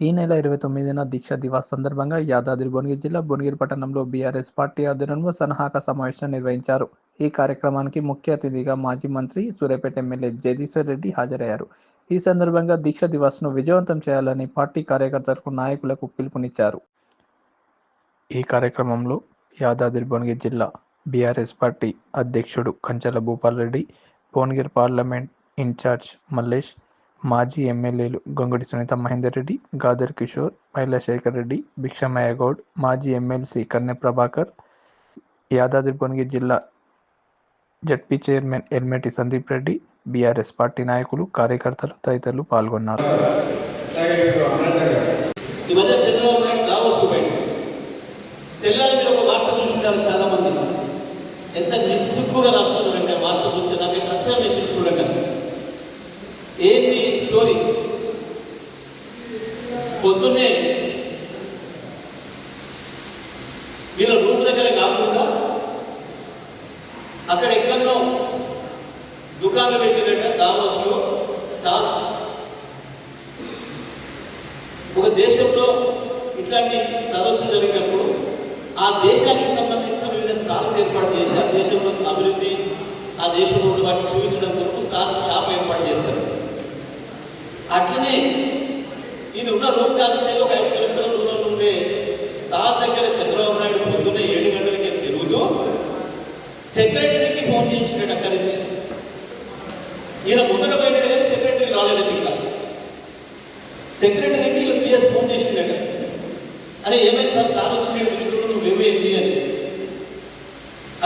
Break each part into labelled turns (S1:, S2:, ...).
S1: ఈ నెల ఇరవై తొమ్మిదిన దీక్ష దివాస్ సందర్భంగా యాదాద్రి భువనగిరి జిల్లా భువనగిరి పట్టణంలో బీఆర్ఎస్ పార్టీ ఆధ్వర్యంలో సన్నాహక సమావేశం నిర్వహించారు. ఈ కార్యక్రమానికి ముఖ్య అతిథిగా మాజీ మంత్రి సూర్యాపేట ఎమ్మెల్యే జగదీశ్వర్ రెడ్డి హాజరయ్యారు. ఈ సందర్భంగా దీక్ష దివాస్ను విజయవంతం చేయాలని పార్టీ కార్యకర్తలకు నాయకులకు పిలుపునిచ్చారు. ఈ కార్యక్రమంలో యాదాద్రి భువనగిరి జిల్లా బీఆర్ఎస్ పార్టీ అధ్యక్షుడు కంచల భూపాల్ రెడ్డి భువనగిరి పార్లమెంట్ ఇన్ఛార్జ్ మల్లేష్ మాజీ ఎమ్మెల్యేలు గొంగుడి సునీత మహేందర్ రెడ్డి గాదర్ కిషోర్ పైలశేఖర్ రెడ్డి భిక్షమయ్య గౌడ్ మాజీ ఎమ్మెల్సీ కన్నె ప్రభాకర్ యాదాద్రి భువనగిరి జిల్లా ZP chairman Elimineti Sandeep Reddy BRS party నాయకులు కార్యకర్తలు తదితరులు పాల్గొన్నారు.
S2: చాలా మంది ఎంత నిస్సిగ్గుగా రాసుకున్నారంటే వార్త చూస్తే నాకు అసలు విషయం చూడండి ఏ స్టోరీ పొద్దున్నే వీళ్ళ రూమ్ దగ్గర కాకుండా అక్కడ ఎక్కడో దుకాణం పెట్టినట్ట దావోస్లో స్టాల్స్. ఒక దేశంలో ఇట్లాంటి సదస్సులు జరిగినప్పుడు ఆ దేశానికి సంబంధించిన వివిధ స్టాల్స్ ఏర్పాటు చేసి ఆ దేశంలో అభివృద్ధి ఆ దేశంలో వాటిని చూపించడం కొరకు స్టాల్స్ షాప్ ఏర్పాటు చేస్తారు. అట్లనే ఈయన ఉన్న రూమ్ కాల్చే ఒక ఐదు కిలోమీటర్ల దూరంలో ఉండే స్టార్ దగ్గర చంద్రబాబు నాయుడు పొద్దున్న ఏడు గంటలకి తిరుగుతూ సెక్రటరీకి ఫోన్ చేసినట్టు అక్కడి నుంచి. ఈయన ముందర పోయినట్టు కానీ సెక్రటరీ రాలేదు ఇంకా సెక్రటరీకి పిఎస్ ఫోన్ చేసిండట. అరే ఏమైంది సార్? సార్ వచ్చి నువ్వు ఏమైంది అని.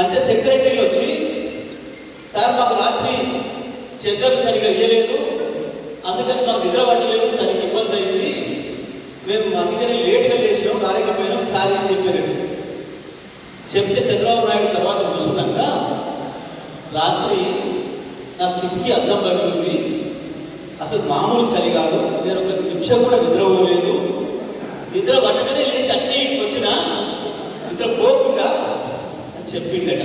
S2: అంటే సెక్రటరీలు వచ్చి సార్ మాకు రాత్రి చెద్దరు సరిగా ఇవ్వలేదు అందుకని మాకు నిద్ర పట్టలేదు సరిగ్గా ఇబ్బంది అయింది. మేము అందుకని లేట్గా లేచినాం రాలేకపోయినాం సారి అని చెప్పారు. చెప్తే చంద్రబాబు నాయుడు తర్వాత కూర్చున్నాక రాత్రి నా కిటికీ అద్దం పడుతుంది అసలు మామూలు చలి కాదు నేను ఒక నిమిషం కూడా నిద్రపోలేదు నిద్ర పట్టగానే లేచి అన్నీ వచ్చినా నిద్ర పోకుండా అని చెప్పిండట.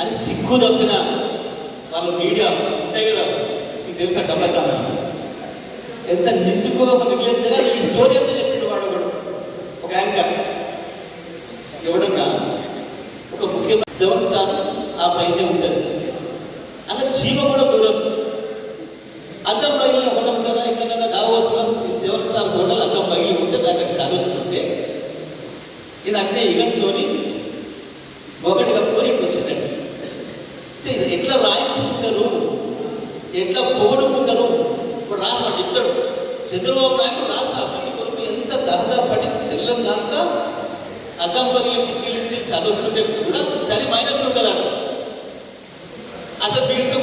S2: అని సిగ్గు తప్పిన వాళ్ళ మీడియా. ఉంటాయి తెలుసా డబ్బా ఎంత నిస్సిగ్గుగా మన ఈ స్టోరీ ఎంత చెప్పిండు వాడు ఒక యాంకర్ ఎవడన్నా ఒక ముఖ్యమైన సెవెన్ స్టార్ ఆ పైనే ఉంటుంది అన్న చీమ కూడా దూరం. అద్దం పగిలిన హోటల్ ఉంటుందా? ఎక్కడైనా దావోస్లో ఈ సెవెన్ స్టార్ హోటల్ అద్దం పగిలి ఉంటే దానికి సాధిస్తుంటే ఇది అంటే ఇగంతో ఒకటి కప్పుకొని ఇప్పుడు వచ్చిందండి ఎట్లా రాయించుకుంటారు? ఎట్లా పోగొడుకుంటారు ఇప్పుడు రాష్ట్రం చెప్తాడు చంద్రబాబు నాయుడు రాష్ట్ర అభివృద్ధి కొరకు ఎంత దహదా దహదాపడి తెల్లం దాంట్లో అద్దం పగిలి కిటికీ నుంచి చదువుతుంటే కూడా చలి మైనస్ ఉంటుందంట అసలు ఫీడ్స్కి